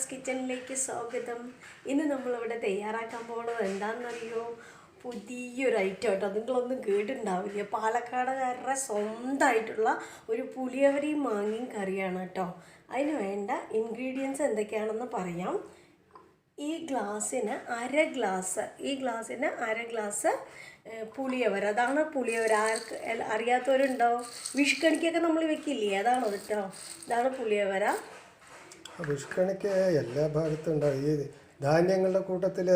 ഷീബാസ് കിച്ചണിലേക്ക് സ്വാഗതം. ഇന്ന് നമ്മളിവിടെ തയ്യാറാക്കാൻ പോകുന്നത് എന്താണെന്നറിയോ? പുതിയൊരു ഐറ്റം കേട്ടോ നിങ്ങളൊന്നും കേട്ടിട്ടുണ്ടാവില്ല. പാലക്കാടുകാരുടെ സ്വന്തമായിട്ടുള്ള ഒരു പുളിയവരിയും മാങ്ങയും കറിയാണ് കേട്ടോ അതിന് വേണ്ട ഇൻഗ്രീഡിയൻസ് എന്തൊക്കെയാണെന്ന് പറയാം. ഈ ഗ്ലാസ്സിന് അര ഗ്ലാസ് ഈ ഗ്ലാസ്സിന് അര ഗ്ലാസ് പുളിയവർ. അതാണ് പുളിയവർ? ആർക്ക് അറിയാത്തവരുണ്ടോ? വിഷുക്കണിക്കൊക്കെ നമ്മൾ വെക്കില്ലേ? അതാണ് കേട്ടോ ഇതാണ് പുളിയവര. വിഷുക്കണിക്ക് എല്ലാ ഭാഗത്തും ഉണ്ടാവും. ഈ ധാന്യങ്ങളുടെ കൂട്ടത്തിൽ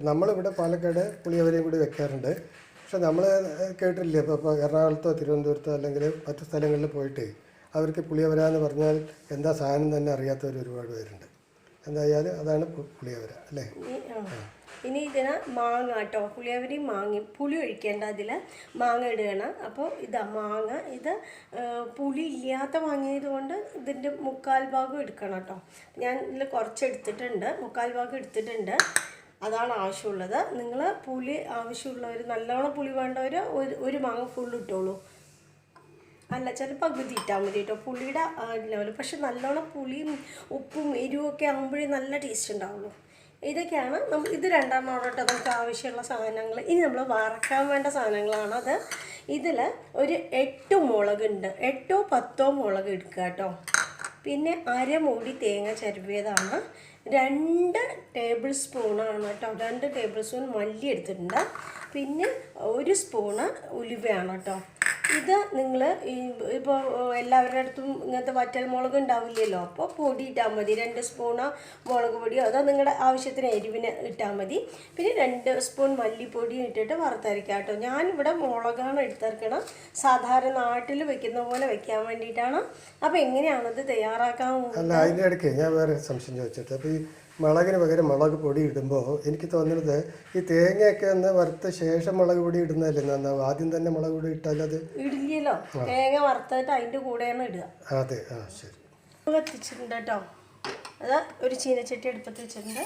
നമ്മളിവിടെ പാലക്കാട് പുളിയവരെയും കൂടി വെക്കാറുണ്ട്. പക്ഷെ നമ്മൾ കേട്ടിട്ടില്ലേ ഇപ്പോൾ ഇപ്പോൾ എറണാകുളത്തോ തിരുവനന്തപുരത്തോ അല്ലെങ്കിൽ മറ്റു സ്ഥലങ്ങളിൽ പോയിട്ട് അവർക്ക് പുളിയവര എന്ന് പറഞ്ഞാൽ എന്താ സാധനം തന്നെ അറിയാത്തവർ ഒരുപാട് പേരുണ്ട്. എന്തായാലും അതാണ് പുളിയവര അല്ലേ? ആ. ഇനി ഇതിന് മാങ്ങ കേട്ടോ. പുളിയവരി മാങ്ങ പുളി ഒഴിക്കേണ്ട അതിൽ മാങ്ങ ഇടുകയാണ് അപ്പോൾ ഇതാ മാങ്ങ. ഇത് പുളി ഇല്ലാത്ത മാങ്ങയത് കൊണ്ട് ഇതിന്റെ മുക്കാൽ ഭാഗം എടുക്കണം കേട്ടോ. ഞാൻ ഇതിൽ കുറച്ച് എടുത്തിട്ടുണ്ട് മുക്കാൽ ഭാഗം എടുത്തിട്ടുണ്ട്. അതാണ് ആവശ്യമുള്ളത്. നിങ്ങൾ പുളി ആവശ്യമുള്ളവർ നല്ലോണം പുളി വേണ്ടവർ ഒരു ഒരു മാങ്ങ ഫുൾ ഇട്ടോളൂ. അല്ല ചില പകുതി ഇട്ടാൽ മതി കേട്ടോ. പുളിയുടെ ലെവൽ പക്ഷെ നല്ലോണം പുളിയും ഉപ്പും എരിവും ഒക്കെ ആകുമ്പോഴേ നല്ല ടേസ്റ്റ് ഉണ്ടാവുള്ളൂ. ഇതൊക്കെയാണ്. നമ്മൾ ഇത് രണ്ടാം മോഡലോട്ട് നമുക്ക് ആവശ്യമുള്ള സാധനങ്ങൾ. ഇനി നമ്മൾ വറക്കാൻ വേണ്ട സാധനങ്ങളാണ് അത്. ഇതിൽ ഒരു എട്ട് മുളകുണ്ട് എട്ടോ പത്തോ മുളക് എടുക്കുക കേട്ടോ. പിന്നെ അരമൂടി തേങ്ങ ചരുവിയതാണ്. രണ്ട് ടേബിൾ സ്പൂണാണ് കേട്ടോ. രണ്ട് ടേബിൾ സ്പൂൺ മല്ലി എടുത്തിട്ടുണ്ട്. പിന്നെ ഒരു സ്പൂണ് ഉലുവയാണ് കേട്ടോ. ഇത് നിങ്ങൾ ഈ ഇപ്പോൾ എല്ലാവരുടെ അടുത്തും ഇങ്ങനത്തെ വറ്റൽ മുളക് ഉണ്ടാവില്ലല്ലോ അപ്പോൾ പൊടി ഇട്ടാൽ മതി. രണ്ട് സ്പൂണോ മുളക് പൊടിയോ അതോ നിങ്ങളുടെ ആവശ്യത്തിന് എരിവിന് ഇട്ടാൽ മതി. പിന്നെ രണ്ട് സ്പൂൺ മല്ലിപ്പൊടിയും ഇട്ടിട്ട് വറുത്തരയ്ക്കാം കേട്ടോ. ഞാനിവിടെ മുളകാണ് എടുത്തിറക്കണം സാധാരണ നാട്ടിൽ വെക്കുന്ന പോലെ വെക്കാൻ വേണ്ടിയിട്ടാണ്. അപ്പോൾ എങ്ങനെയാണത് തയ്യാറാക്കാൻ അല്ല അതിന്റെ ഇടയ്ക്ക് ഞാൻ വേറെ സംശയം ചോദിച്ചിട്ട്. അപ്പോൾ ഈ മുളകിന് പകരം മുളക് പൊടി ഇടുമ്പോൾ എനിക്ക് തോന്നുന്നത് ഈ തേങ്ങയൊക്കെ ഒന്ന് വറുത്ത ശേഷം മുളക് പൊടി ഇടുന്നതല്ലേ നന്നാവും ആദ്യം തന്നെ മുളക് പൊടി ഇട്ടാൽ അത് ഇടില്ലല്ലോ. തേങ്ങ വറുത്തിട്ട് അതിന്റെ കൂടെയാണ് ഇടുക. അതെ. ആ ശരി. കത്തിച്ചിട്ടുണ്ട് കേട്ടോ. അത് ഒരു ചീനച്ചട്ടി അടുപ്പത്ത് വെച്ചിട്ടുണ്ട്.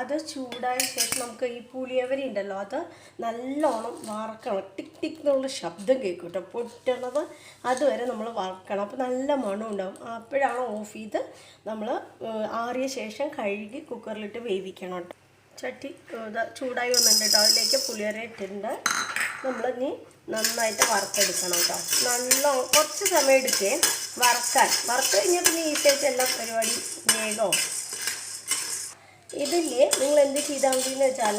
അത് ചൂടായ ശേഷം നമുക്ക് ഈ പുളിയവരി ഉണ്ടല്ലോ അത് നല്ലോണം വറക്കണം. ടിക് ടിക് എന്നുള്ള ശബ്ദം കേൾക്കും കേട്ടോ. പൊട്ടണത് അതുവരെ നമ്മൾ വറക്കണം. അപ്പോൾ നല്ല മണം ഉണ്ടാവും. അപ്പോഴാണ് ഓഫ് ചെയ്ത് നമ്മൾ ആറിയ ശേഷം കഴുകി കുക്കറിലിട്ട് വേവിക്കണം കേട്ടോ. ചട്ടി ചൂടായി വന്നിട്ടുണ്ട് കേട്ടോ. അതിലേക്ക് പുളിയര ഇട്ടിട്ടുണ്ട്. നമ്മളിനി നന്നായിട്ട് വറുത്തെടുക്കണം കേട്ടോ. നല്ല കുറച്ച് സമയം എടുക്കേ. വറക്കാൻ. വറുത്ത് കഴിഞ്ഞാൽ പിന്നെ ഈ ആയിട്ട് എല്ലാ പരിപാടി വേഗവും ഇതില്ലേ? നിങ്ങൾ എന്ത് ചെയ്താൽ മതി എന്ന് വെച്ചാൽ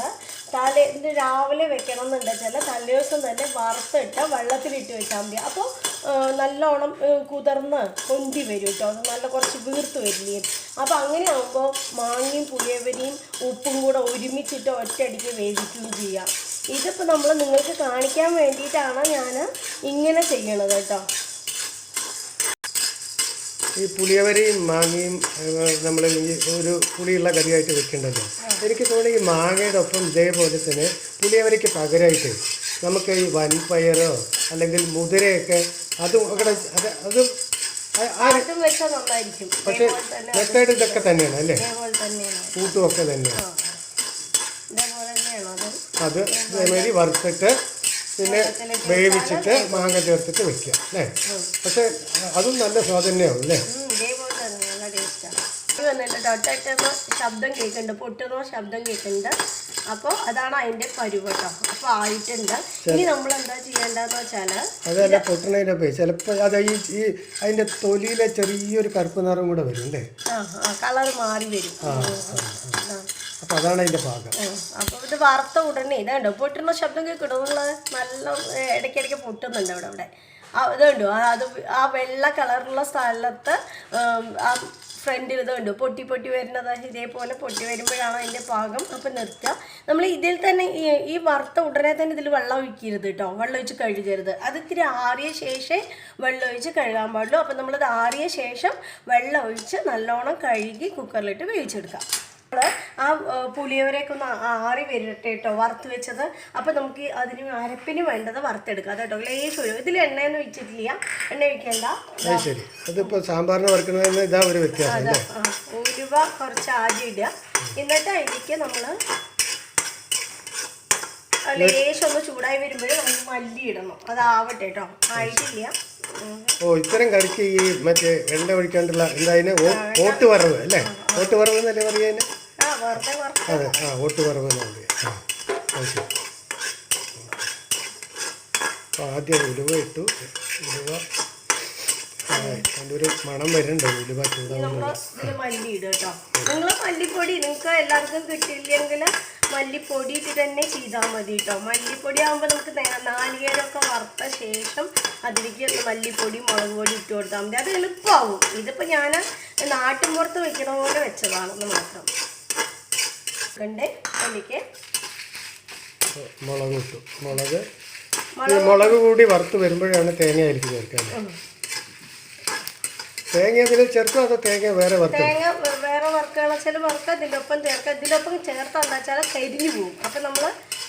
തലേ ഇത് രാവിലെ വെക്കണം എന്നുണ്ടെച്ചാൽ തലേദിവസം തന്നെ വറുത്തിട്ട് വെള്ളത്തിലിട്ട് വെച്ചാൽ മതി. അപ്പോൾ നല്ലോണം കുതിർന്ന് പൊന്തി വരും കേട്ടോ. നല്ല കുറച്ച് വീർത്ത് വരില്ലേ? അപ്പോൾ അങ്ങനെ ആകുമ്പോൾ മാങ്ങയും പുളിയവരിയും ഉപ്പും കൂടെ ഒരുമിച്ചിട്ട് ഒറ്റയടിക്ക് വേവിക്കുകയും ചെയ്യാം. ഇതിപ്പോൾ നമ്മൾ നിങ്ങൾക്ക് കാണിക്കാൻ വേണ്ടിയിട്ടാണ് ഞാൻ ഇങ്ങനെ ചെയ്യണത് കേട്ടോ. ഈ പുളിയവരയും മാങ്ങയും നമ്മൾ ഈ ഒരു പുളിയുള്ള കറിയായിട്ട് വെക്കേണ്ടല്ലോ. എനിക്ക് തോന്നി ഈ മാങ്ങയുടെ ഒപ്പം ഇതേപോലെ തന്നെ പുളിയവരയ്ക്ക് പകരമായിട്ട് നമുക്ക് ഈ വൻപയറോ അല്ലെങ്കിൽ മുതിരയൊക്കെ അതും അവിടെ അത് അതും പക്ഷേ മെത്തേഡ് ഇതൊക്കെ തന്നെയാണ് അല്ലേ? കൂട്ടുമൊക്കെ തന്നെയാണ്. അത് അത് ഇതേമാതിരി വറുത്തിട്ട് പിന്നെ വേവിച്ചിട്ട് മാങ്ങ ചേർത്തിട്ട് വെക്കുക അല്ലേ? പക്ഷെ അതും നല്ല സ്വാദ് തന്നെയാവും അല്ലേ ശബ്ദം കേൾക്കുന്നുണ്ട് പൊട്ടുന്ന ശബ്ദം കേൾക്കുന്നുണ്ട്. അപ്പോൾ അതാണ് അതിന്റെ പരുവട്ടം കേട്ടോ. അപ്പോൾ ആയിട്ടുണ്ട്. ഇനി നമ്മൾ എന്താ ചെയ്യേണ്ടതെന്ന് വെച്ചാൽ അതല്ല പൊട്ടണതിന്റെ ചിലപ്പോൾ അത് ഈ ഈ അതിന്റെ തൊലിയിലെ ചെറിയൊരു കറുപ്പ് നിറം കൂടെ വരും അല്ലേ? കളർ മാറി വരും. അപ്പോൾ അതാണ് അതിന്റെ ഭാഗം. അപ്പോൾ ഇത് വറുത്ത ഉടനെ ഇതുണ്ടോ പൊട്ടുന്ന ശബ്ദം കേൾക്കണോ നല്ല ഇടയ്ക്കിടയ്ക്ക് പൊട്ടുന്നുണ്ട് അവിടെ അവിടെ. ഇതുണ്ടോ അത് ആ വെള്ള കളറുള്ള സ്ഥലത്ത് ആ ഫ്രണ്ടിൽ ഇതുണ്ട് പൊട്ടി പൊട്ടി വരുന്നത്. ഇതേപോലെ പൊട്ടി വരുമ്പോഴാണ് അതിന്റെ പാകം അപ്പം നിർത്തുക. നമ്മൾ ഇതിൽ തന്നെ ഈ വറുത്ത ഉടനെ തന്നെ ഇതിൽ വെള്ളം ഒഴിക്കരുത് കേട്ടോ. വെള്ളം ഒഴിച്ച് കഴുകരുത്. അത് ഇത്തിരി ആറിയ ശേഷം വെള്ളം ഒഴിച്ച് കഴുകാൻ പാടുള്ളൂ. അപ്പം നമ്മളത് ആറിയ ശേഷം വെള്ളം ഒഴിച്ച് നല്ലോണം കഴുകി കുക്കറിലിട്ട് വേവിച്ചെടുക്കാം. ആ പുളിയവരെയൊക്കെ ഒന്ന് ആറി വരട്ടെ കേട്ടോ വറുത്ത് വെച്ചത്. അപ്പം നമുക്ക് അതിന് അരപ്പിന് വേണ്ടത് വറുത്തെടുക്കാം. കേട്ടോ ലേശം ഒരു ഇതിൽ എണ്ണയൊന്നും ഒഴിച്ചിട്ടില്ല. എണ്ണ ഒഴിക്കേണ്ട. ശരി. അതിപ്പോൾ സാമ്പാറിന് വറുക്കുന്നതിന് ഇതാ ഒരു വ്യത്യാസം കുറച്ച് ആദ്യം ഇടുക. എന്നിട്ട് അതിലേക്ക് നമ്മൾ ലേശം ഒന്ന് ചൂടായി വരുമ്പോഴേ നമുക്ക് മല്ലി ഇടണം. അതാവട്ടെ കേട്ടോ ആയിട്ടില്ല. ഓ ഇത്തരം കറിക്ക് ഈ മറ്റേ എണ്ണ ഒഴിക്കാണ്ടുള്ള എന്തായാലും ഓട്ട് വറവ് അല്ലേ? ആ ഓട്ട് വറവ് എന്നല്ലേ പറയുക അതെ ആ ഓട്ട് വറവ് എന്നാ പറയുക. ആ ശരി. അപ്പോൾ ആദ്യം ഉലുവ ഇട്ടു. ഉലുവ അതിന്റെ ഒരു മണം വരുന്നുണ്ട്. ഉലുവ മല്ലി ഇടുക കേട്ടോ. നിങ്ങൾ മല്ലിപ്പൊടി നിങ്ങൾക്ക് എല്ലാവർക്കും കിട്ടില്ലെങ്കിൽ മല്ലിപ്പൊടി ഇട്ട് തന്നെ ചെയ്താൽ മതി കേട്ടോ. മല്ലിപ്പൊടി ആകുമ്പോൾ നമുക്ക് നാളികേരമൊക്കെ വറുത്ത ശേഷം അതിലേക്ക് മല്ലിപ്പൊടി മുളക് പൊടി ഇട്ട് കൊടുത്താൽ മതി. അത് എളുപ്പമാവും ഇതിപ്പോൾ ഞാൻ നാട്ടിൻപുറത്ത് വെക്കണ പോലെ വെച്ചതാണെന്ന് മാത്രം. കണ്ടേ? അതിലേക്ക് മുളക് ഇട്ടു. മുളക് മുളക് കൂടി വറുത്ത് വരുമ്പോഴാണ് തേങ്ങ അരിച്ച് ചേർക്കാൻ തേങ്ങ ഇതിൽ ചേർക്കും അതോ തേങ്ങ വേറെ വറുത്ത്? തേങ്ങ വേറെ വറുക്കുകയാണെന്ന് വെച്ചാൽ വറുക്കുക ഇതിന്റെ ഒപ്പം ചേർക്കുക ചേർത്താൽ എന്താ വെച്ചാൽ കരിഞ്ഞു പോകും അപ്പം നമ്മൾ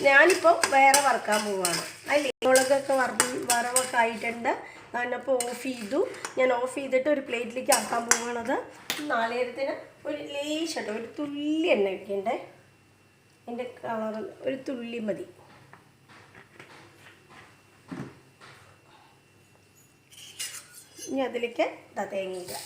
ഞാനിപ്പോൾ വേറെ വറുക്കാൻ പോവുകയാണ് അതിൽ മുളകൊക്കെ വറ വറവൊക്കെ ആയിട്ടുണ്ട്. ഞാനപ്പോൾ ഓഫ് ചെയ്തു. ഞാൻ ഓഫ് ചെയ്തിട്ട് ഒരു പ്ലേറ്റിലേക്ക് ആക്കാൻ പോവുകയാണത് നാളേരത്തിന് ഒരു ലേശട്ടോ ഒരു തുള്ളി എണ്ണ ഒഴിക്കണ്ടേ? എന്റെ കളർ ഒരു തുള്ളി മതി. ഇനി അതിലേക്ക് തേങ്ങയിടുക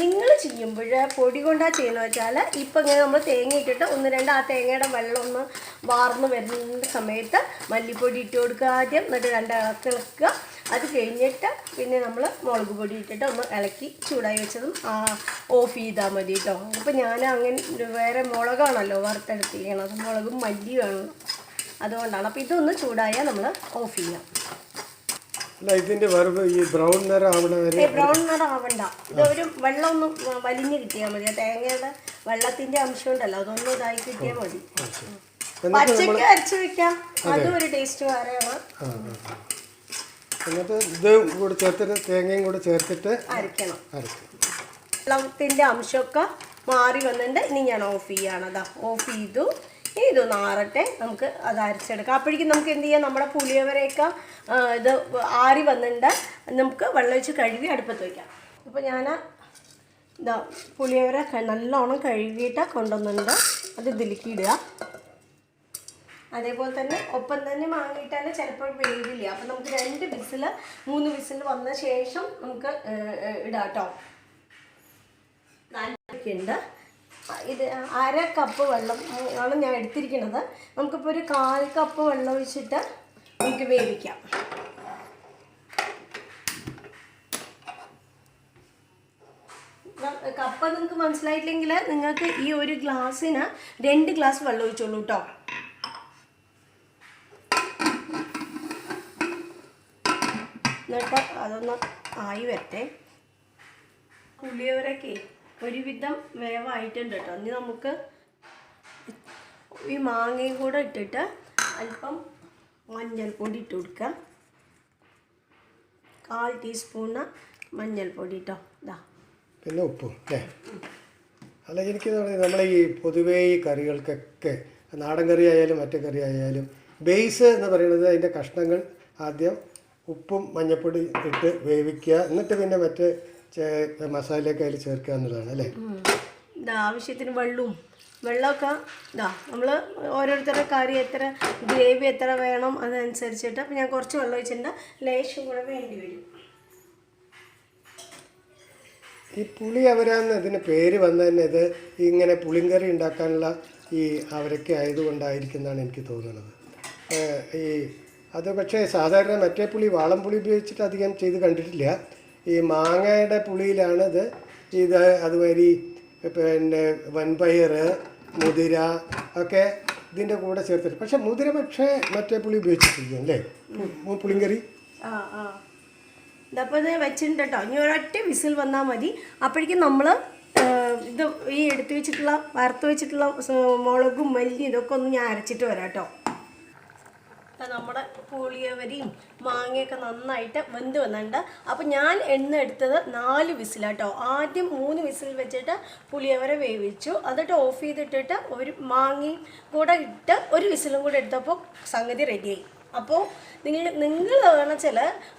നിങ്ങൾ ചെയ്യുമ്പോൾ പൊടി കൊണ്ടാണ് ചെയ്യുന്നത് വെച്ചാൽ ഇപ്പം ഇങ്ങനെ നമ്മൾ തേങ്ങ ഇട്ടിട്ട് ഒന്ന് രണ്ട് ആ തേങ്ങയുടെ വെള്ളം ഒന്ന് വാർന്ന് വരുന്ന സമയത്ത് മല്ലിപ്പൊടി ഇട്ട് കൊടുക്കുക ആദ്യം. എന്നിട്ട് രണ്ട് ഇളക്കി ഇളക്കുക. അത് കഴിഞ്ഞിട്ട് പിന്നെ നമ്മൾ മുളക് പൊടി ഇട്ടിട്ട് ഒന്ന് ഇളക്കി ചൂടായി വെച്ചതും ഓഫ് ചെയ്താൽ മതി കേട്ടോ. അപ്പോൾ ഞാൻ അങ്ങനെ വേറെ മുളകാണല്ലോ വറുത്തെടുത്തിരിക്കണത്. മുളകും മല്ലിയുമാണ് അതുകൊണ്ടാണ്. അപ്പോൾ ഇതൊന്ന് ചൂടായാൽ നമ്മൾ ഓഫ് ചെയ്യാം. അല്ല ഇതിന്റെ വറവ് ഈ ബ്രൗൺ നിറം ആവണ വരെ ബ്രൗൺ നിറം ആവണ്ട. ഇതൊരു വെള്ളം ഒന്ന് വലിഞ്ഞു കിട്ടിയാൽ മതി. തേങ്ങയുടെ വെള്ളത്തിന്റെ അംശം ഉണ്ടല്ലോ അതൊന്ന് ഇതായി കിട്ടിയാൽ മതി. പച്ചക്ക് അരച്ചു വെക്കാം. അതും. ഒരു ടേസ്റ്റ് വേറെയാണ്. എന്നിട്ട് ഇത് കൂടെ ചേർത്തിട്ട് തേങ്ങയും കൂടെ ചേർത്തിട്ട് അരക്കണം വെള്ളത്തിന്റെ അംശമൊക്കെ മാറി വന്നിട്ടുണ്ട്. ഇനി ഞാൻ ഓഫ് ചെയ്യാണ്. അതാ ഓഫ് ചെയ്തു. ഇതൊന്ന് ആറട്ടെ. നമുക്ക് അത് അരച്ചെടുക്കാം. അപ്പോഴേക്കും നമുക്ക് എന്ത് ചെയ്യാം? നമ്മുടെ പുളിയവരെയൊക്കെ ഇത് ആറി വന്നിട്ടുണ്ട്. നമുക്ക് വെള്ളം ഒഴിച്ച് കഴുകി അടുപ്പത്ത് വയ്ക്കാം അപ്പോൾ ഞാൻ ഇതാ പുളിയവര നല്ലോണം കഴുകിയിട്ട് കൊണ്ടുവന്നിട്ട് അത് ഇതിലേക്ക് ഇടുക. അതേപോലെ തന്നെ ഒപ്പം തന്നെ മാങ്ങിയിട്ടാൽ ചിലപ്പോൾ വേവില്ല. അപ്പം നമുക്ക് രണ്ട് വിസിൽ മൂന്ന് വിസിൽ വന്ന ശേഷം നമുക്ക് ഇടാം കേട്ടോ. ഉണ്ട് ഇത് അര കപ്പ് വെള്ളം ആണ് ഞാൻ എടുത്തിരിക്കുന്നത്. നമുക്കിപ്പോൾ ഒരു കാൽ കപ്പ് വെള്ളം ഒഴിച്ചിട്ട് നമുക്ക് വേവിക്കാം. കപ്പ് നിങ്ങൾക്ക് മനസ്സിലായിട്ടില്ലെങ്കിൽ നിങ്ങൾക്ക് ഈ ഒരു ഗ്ലാസ്സിന് രണ്ട് ഗ്ലാസ് വെള്ളം ഒഴിച്ചോളൂ കേട്ടോ എന്നിട്ട് അതൊന്ന് ആയി വരട്ടെ. പുളിയോരൊക്കെ ഒരുവിധം വേവായിട്ടുണ്ട് കേട്ടോ. ഇനി നമുക്ക് ഈ മാങ്ങയും കൂടെ ഇട്ടിട്ട് അല്പം മഞ്ഞൾപ്പൊടി ഇട്ട് കൊടുക്കാം കാൽ ടീസ്പൂണ് മഞ്ഞൾപ്പൊടി കേട്ടോ. ഇതാ പിന്നെ ഉപ്പും അല്ലേ? അല്ല എനിക്ക് നമ്മൾ ഈ പൊതുവേ ഈ കറികൾക്കൊക്കെ നാടൻ കറി ആയാലും മറ്റു കറി ആയാലും ബേസ് എന്ന് പറയുന്നത് അതിന്റെ കഷ്ണങ്ങൾ ആദ്യം ഉപ്പും മഞ്ഞൾപ്പൊടി ഇട്ട് വേവിക്കുക. എന്നിട്ട് പിന്നെ മറ്റ് മസാലയൊക്കെ അതിൽ ചേർക്കുക എന്നുള്ളതാണ് അല്ലേ? ഇതാ ആവശ്യത്തിന് വെള്ളവും വെള്ളമൊക്കെ ഇതാ നമ്മൾ ഓരോരുത്തരുടെ കറി എത്ര ഗ്രേവി എത്ര വേണം അതനുസരിച്ചിട്ട് അപ്പം ഞാൻ കുറച്ച് വെള്ളം ഒഴിച്ചിട്ടുണ്ട്. ലേശം കൂടെ വേണ്ടി വരും. ഈ പുളി അവരാന്ന് ഇതിന് പേര് വന്നതന്നെ ഇത് ഇങ്ങനെ പുളിങ്കറി ഉണ്ടാക്കാനുള്ള ഈ അവരൊക്കെ ആയതുകൊണ്ടായിരിക്കുന്നതാണ് എനിക്ക് തോന്നുന്നത്. ഈ അത് പക്ഷേ സാധാരണ മറ്റേ പുളി വാളം പുളി ഉപയോഗിച്ചിട്ട് അധികം ചെയ്ത് കണ്ടിട്ടില്ല. ഈ മാങ്ങയുടെ പുളിയിലാണ് ഇത് ഇത് അതുമാതിരി പിന്നെ വൻപയർ മുതിര ഒക്കെ ഇതിന്റെ കൂടെ ചേർത്തിട്ട്. പക്ഷെ മുതിര പക്ഷേ മറ്റേ പുളി ഉപയോഗിച്ചിട്ടില്ല അല്ലേ? പുളിങ്കറി? ആ ആ. ഇതപ്പോൾ ഇത് വെച്ചിട്ടുണ്ട് കേട്ടോ ഇനി ഒരൊറ്റ വിസിൽ വന്നാൽ മതി. അപ്പോഴേക്കും നമ്മൾ ഇത് ഈ എടുത്തു വെച്ചിട്ടുള്ള വറുത്ത് വെച്ചിട്ടുള്ള മുളകും മല്ലി ഇതൊക്കെ ഒന്ന് ഞാൻ അരച്ചിട്ട് വരാം കേട്ടോ നമ്മുടെ പുളിയവരിയും മാങ്ങയൊക്കെ നന്നായിട്ട് വെന്ത് വന്നിട്ടുണ്ട്. അപ്പോൾ ഞാൻ എണ്ണ എടുത്തത് നാല് വിസിലാട്ടോ. ആദ്യം മൂന്ന് വിസിൽ വെച്ചിട്ട് പുളിയവരെ വേവിച്ചു. എന്നിട്ട് ഓഫ് ചെയ്തിട്ടിട്ട് ഒരു മാങ്ങയും കൂടെ ഇട്ട് ഒരു വിസിലും കൂടെ എടുത്തപ്പോൾ സംഗതി റെഡിയായി അപ്പോൾ നിങ്ങൾ നിങ്ങൾ വേണച്ചാൽ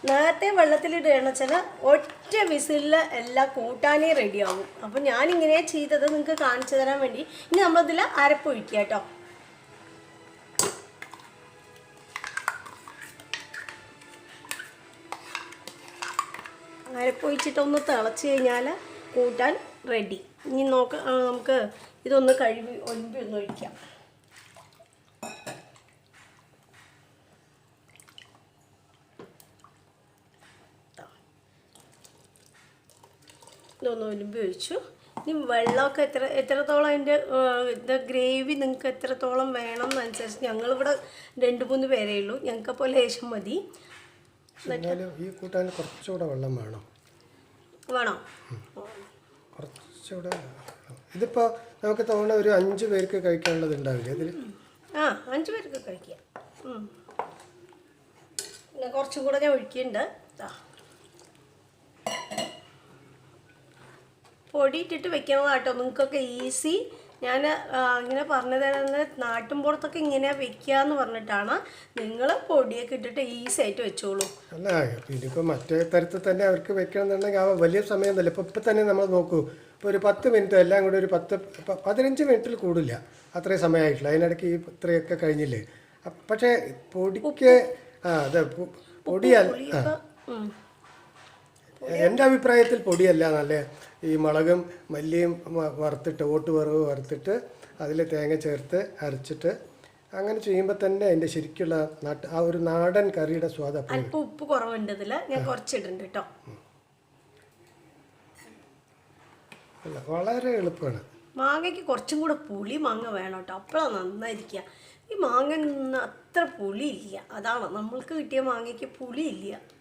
നേരത്തെ വെള്ളത്തിലിട്ട് വേണച്ചാൽ ഒറ്റ വിസിലിൽ എല്ലാം കൂട്ടാനേ റെഡിയാവും അപ്പോൾ ഞാനിങ്ങനെ ചെയ്തത്. നിങ്ങൾക്ക് കാണിച്ചു തരാൻ വേണ്ടി. ഇനി നമ്മളിതിൽ അരപ്പൊഴിക്കുക കേട്ടോ അരപ്പൊഴിച്ചിട്ടൊന്ന് തിളച്ച് കഴിഞ്ഞാൽ കൂട്ടാൻ റെഡി ഇനി നോക്ക നമുക്ക് ഇതൊന്ന് കഴുകി ഒലിമ്പി ഒന്ന് ഒഴിക്കാം. ഇതൊന്ന് ഒലിമ്പി ഒഴിച്ചു. ഇനി വെള്ളമൊക്കെ എത്ര എത്രത്തോളം അതിന്റെ ഇത് ഗ്രേവി നിങ്ങൾക്ക് എത്രത്തോളം വേണം എന്നനുസരിച്ച് ഞങ്ങളിവിടെ രണ്ട് മൂന്ന് പേരേ ഉള്ളൂ. ഞങ്ങൾക്കപ്പോൾ ലേശം മതി. ഈ കൂട്ടാൻ കുറച്ചുകൂടെ വെള്ളം വേണം. വേണോ? കുറച്ചുകൂടെ ഇതിപ്പോൾ നമുക്ക് തോന്നുന്ന ഒരു അഞ്ച് പേർക്ക് കഴിക്കാനുള്ളത് ഉണ്ടാവില്ലേ ഇതിൽ ആ അഞ്ച് പേർക്ക് കഴിക്കാം. കുറച്ചുകൂടെ പിന്നെ കുറച്ചും കൂടെ ഞാൻ ഒഴിക്കുന്നുണ്ട്. ദാ. പൊടി ഇട്ടിട്ട് വെക്കണതാട്ടോ. നിങ്ങൾക്കൊക്കെ ഈസി. ഞാൻ ഇങ്ങനെ പറഞ്ഞു തരുന്നത് നാട്ടിൻപുറത്തൊക്കെ ഇങ്ങനെ വെക്കുക എന്ന് പറഞ്ഞിട്ടാണ് നിങ്ങൾ പൊടിയൊക്കെ ഇട്ടിട്ട് ഈസി ആയിട്ട് വെച്ചോളൂ. അല്ല ഇനിയിപ്പോൾ മറ്റേ തരത്തിൽ തന്നെ അവർക്ക് വെക്കണമെന്നുണ്ടെങ്കിൽ ആ വലിയ സമയം തന്നെ ഇപ്പോൾ ഇപ്പം തന്നെ നമ്മൾ നോക്കൂ ഇപ്പോൾ ഒരു പത്ത് മിനിറ്റ് എല്ലാം കൂടി ഒരു പത്ത് പതിനഞ്ച് മിനിറ്റിൽ കൂടില്ല. അത്രയും സമയമായിട്ടില്ല അതിനിടയ്ക്ക് ഈ ഇത്രയൊക്കെ കഴിഞ്ഞില്ലേ. പക്ഷേ പൊടിക്ക് ആ അതെ പൊടിയല്ല. എന്റെ അഭിപ്രായത്തിൽ പൊടിയല്ല. നല്ല ഈ മുളകും മല്ലിയും വറുത്തിട്ട് ഓട്ട് വറവ് വറുത്തിട്ട് അതിൽ തേങ്ങ ചേർത്ത് അരച്ചിട്ട് അങ്ങനെ ചെയ്യുമ്പോൾ തന്നെ അതിന്റെ ശരിക്കുള്ള നാട്ട് ആ ഒരു നാടൻ കറിയുടെ സ്വാദ് അല്പം ഉപ്പ് കുറവുണ്ട് ഇതിൽ ഞാൻ കുറച്ചിട്ടുണ്ട് കേട്ടോ അല്ല വളരെ എളുപ്പമാണ് മാങ്ങയ്ക്ക് കുറച്ചും കൂടെ പുളി മാങ്ങ വേണം കേട്ടോ അപ്പോഴാണ് നന്നായിരിക്കുക ഈ മാങ്ങ അത്ര പുളിയില്ല. ഇല്ല അതാണ് നമ്മൾക്ക് കിട്ടിയ മാങ്ങയ്ക്ക് പുളിയില്ല. ഇല്ല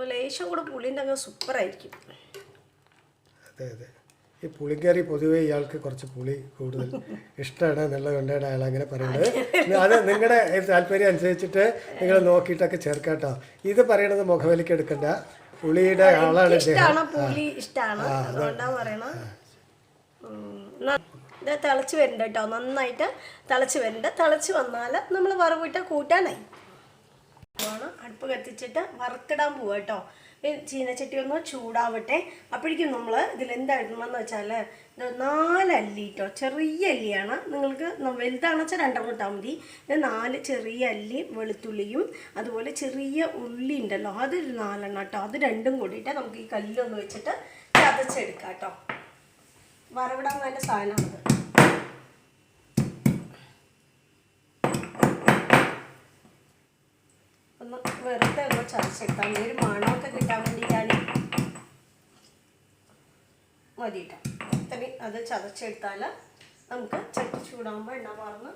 അപ്പോൾ ലേശം കൂടെ പുളിന്റെ അങ്ങ് സൂപ്പറായിരിക്കും. അതെ അതെ. ഈ പുളിക്കറി പൊതുവെ ഇയാൾക്ക് കുറച്ച് പുളി കൂടുതൽ ഇഷ്ടമാണ് എന്നുള്ളത് കൊണ്ടാണ് അയാൾ അങ്ങനെ പറയുന്നത്. അത്. നിങ്ങളുടെ താല്പര്യം അനുസരിച്ചിട്ട് നിങ്ങൾ നോക്കിയിട്ടൊക്കെ ചേർക്കാട്ടോ ഇത് പറയണത് മുഖവിലേക്ക് എടുക്കണ്ട. പുളിയുടെ ആളാണ് ഇത് തിളച്ച് വരണ്ട കേട്ടോ. നന്നായിട്ട് തിളച്ച് വരണ്ട. തിളച്ച് വന്നാൽ നമ്മൾ വറവിട്ട് കൂട്ടാനായി. അടുപ്പ് കത്തിച്ചിട്ട് വറുത്തിടാൻ പോവുക കേട്ടോ ചീനച്ചട്ടി ഒന്ന് ചൂടാവട്ടെ. അപ്പോഴേക്കും നമ്മൾ ഇതിൽ ഇടണമെന്ന് വെച്ചാൽ നാല് നാലല്ലി കേട്ടോ ചെറിയ അല്ലിയാണ്. നിങ്ങൾക്ക് വലുതാണെന്ന് വെച്ചാൽ രണ്ടെണ്ണം ഇട്ടാൽ മതി. നാല് ചെറിയ അല്ലി വെളുത്തുള്ളിയും അതുപോലെ ചെറിയ ഉള്ളി ഉണ്ടല്ലോ. അതൊരു നാലെണ്ണം കേട്ടോ അത് രണ്ടും കൂടിയിട്ട് നമുക്ക് ഈ കല്ലൊന്ന് വെച്ചിട്ട് ചതച്ചെടുക്കാം കേട്ടോ വറവിടാൻ വേണ്ട സാധനമാണത് ഒന്ന് വെറുതെ ഒന്ന് ഈ ഒരു മണമൊക്കെ കിട്ടാൻ വേണ്ടിയിട്ടാണ് മതി കേട്ടോ ഇത്രയും അത് ചതച്ചെടുത്താൽ നമുക്ക് ചട്ടി ചൂടാകുമ്പോൾ എണ്ണ പാർന്ന്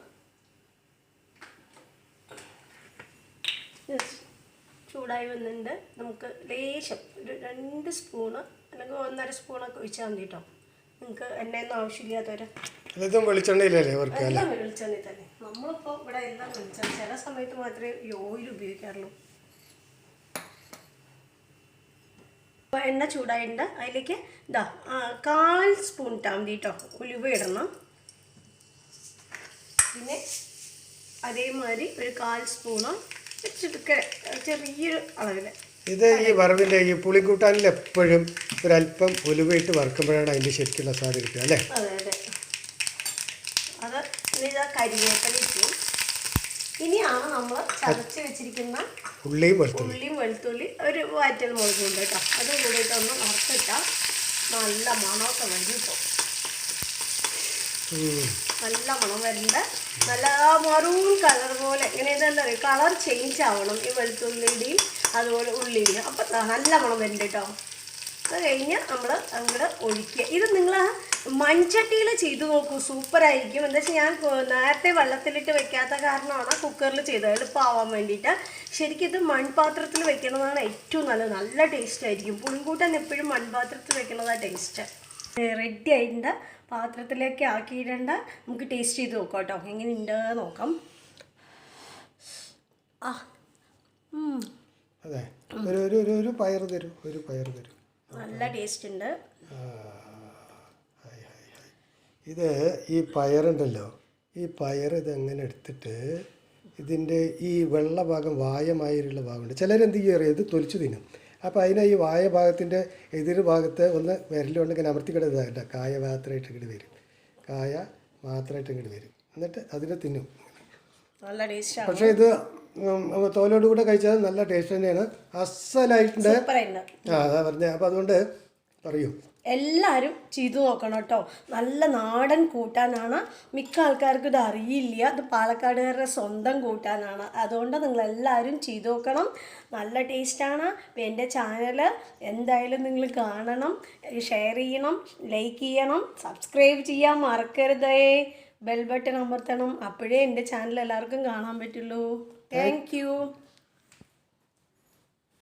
ചൂടായി വന്നിട്ടുണ്ട്. നമുക്ക് ലേശം ഒരു രണ്ട് സ്പൂണ് അല്ലെങ്കിൽ ഒന്നര സ്പൂണൊക്കെ ഒഴിച്ചാൽ മതി കേട്ടോ. നിങ്ങൾക്ക് എണ്ണയൊന്നും ആവശ്യമില്ലാത്തവരെ. ഇതും വെളിച്ചെണ്ണയിലല്ലേ അവർക്ക് എല്ലാം വെളിച്ചെണ്ണ തന്നെ. നമ്മളിപ്പോൾ ഇവിടെ എല്ലാം വെളിച്ചെണ്ണ. ചില സമയത്ത് മാത്രമേ ഈ ഓയിൽ ഉപയോഗിക്കാറുള്ളൂ. അപ്പോൾ എണ്ണ ചൂടായിട്ടുണ്ട്. അതിലേക്ക് ഇതാ കാൽ സ്പൂൺ ഇട്ടാൽ മതി കേട്ടോ ഉലുവ ഇടണം. പിന്നെ അതേമാതിരി ഒരു കാൽ സ്പൂണോ ചുരുക്ക ചെറിയൊരു അളവിൽ ഇത് ഈ വറവിന്റെ ഈ പുളിക്കൂട്ടാനിൽ എപ്പോഴും ഒരല്പം ഉലുവയിട്ട് വറുക്കുമ്പോഴാണ് അതിന്റെ ശരിക്കുള്ള സ്വാദ് കിട്ടുക അല്ലേ? അതെ അതെ. അത് ഇനി ഇതാ കരിവേപ്പില ഇട്ടു. ഇനിയാണ് നമ്മൾ ചതച്ച് വെച്ചിരിക്കുന്ന ഉള്ളിയും വെളുത്തുള്ളി. ഉള്ളിയും വെളുത്തുള്ളി ഒരു വാറ്റൽ മുളകും ഉണ്ട് കേട്ടോ. അത് കൂടിയിട്ട് ഒന്ന് വറുത്തിട്ടാൽ നല്ല മണമൊക്കെ വരും ഇപ്പോൾ നല്ല മണം വരുന്നുണ്ട് നല്ല മറൂൺ കളർ പോലെ ഇങ്ങനെ ഇതെന്താ പറയുക കളർ ചേഞ്ച് ആവണം ഈ വെളുത്തുള്ളിയുടെയും അതുപോലെ ഉള്ളിയുടെയും. അപ്പം നല്ല മണം വരുന്നുണ്ട് കേട്ടോ. അത് കഴിഞ്ഞ് നമ്മൾ അങ്ങോട്ട് ഒഴിക്കുക. ഇത് നിങ്ങൾ മൺചട്ടിയിൽ ചെയ്ത് നോക്കൂ. സൂപ്പറായിരിക്കും. എന്താ വെച്ചാൽ ഞാൻ നേരത്തെ വെള്ളത്തിലിട്ട് വെക്കാത്ത കാരണമാണ് കുക്കറിൽ ചെയ്തത്. എളുപ്പമാവാൻ വേണ്ടിയിട്ട്. ശരിക്കും ഇത് മൺപാത്രത്തിൽ വെക്കണമെന്നാണ് ഏറ്റവും നല്ലത്. നല്ല ടേസ്റ്റ് ആയിരിക്കും. പുളിങ്കൂട്ടൻ എപ്പോഴും മൺപാത്രത്തിൽ വെക്കണതാണ് ടേസ്റ്റ്. റെഡി ആയിട്ടുണ്ട്. പാത്രത്തിലേക്ക് ആക്കിയിടേണ്ട. നമുക്ക് ടേസ്റ്റ് ചെയ്ത് നോക്കാം കേട്ടോ. എങ്ങനെയുണ്ട് നോക്കാം. ആ ഒരു ഒരു പയർ തരൂ. ഒരു പയർ തരൂ. നല്ല ടേസ്റ്റ് ഉണ്ട്. ഇത് ഈ പയറുണ്ടല്ലോ ഈ പയർ ഇതെങ്ങനെ എടുത്തിട്ട് ഇതിന്റെ ഈ വെള്ള ഭാഗം വായമായിട്ടുള്ള ഭാഗമുണ്ട്. ചിലരെന്ത് ചെയ്യും അറിയാം? ഇത് തൊലിച്ചു തിന്നും. അപ്പോൾ അതിനെ ഈ വായ ഭാഗത്തിന്റെ എതിർ ഭാഗത്ത് ഒന്ന് വിരലുകൊണ്ട് ഇങ്ങനെ അമർത്തിക്കിട ഇതാകട്ടെ കായ മാത്രമായിട്ട് ഇങ്ങോട്ട് വരും. കായ മാത്രമായിട്ട് ഇങ്ങോട്ട് വരും. എന്നിട്ട് അതിനെ തിന്നും. പക്ഷേ ഇത് തോലോട് കൂടെ കഴിച്ചാൽ നല്ല ടേസ്റ്റ് തന്നെയാണ്. അസലായിട്ടുണ്ട്. ആ അതാ പറഞ്ഞത് അപ്പോൾ അതുകൊണ്ട് പറയൂ. എല്ലാവരും ചെയ്തു നോക്കണം കേട്ടോ നല്ല നാടൻ കൂട്ടാനാണ്. മിക്ക ആൾക്കാർക്കും ഇത് അറിയില്ല. ഇത് പാലക്കാടുകാരുടെ സ്വന്തം കൂട്ടാനാണ്. അതുകൊണ്ട് നിങ്ങൾ എല്ലാവരും ചെയ്തു നോക്കണം. നല്ല ടേസ്റ്റാണ് എന്റെ ചാനൽ എന്തായാലും നിങ്ങൾ കാണണം. ഷെയർ ചെയ്യണം. ലൈക്ക് ചെയ്യണം. സബ്സ്ക്രൈബ് ചെയ്യാൻ മറക്കരുതേ. ബെൽ ബട്ടൺ അമർത്തണം. അപ്പോഴേ എന്റെ ചാനൽ എല്ലാവർക്കും കാണാൻ പറ്റുള്ളൂ. Thank you.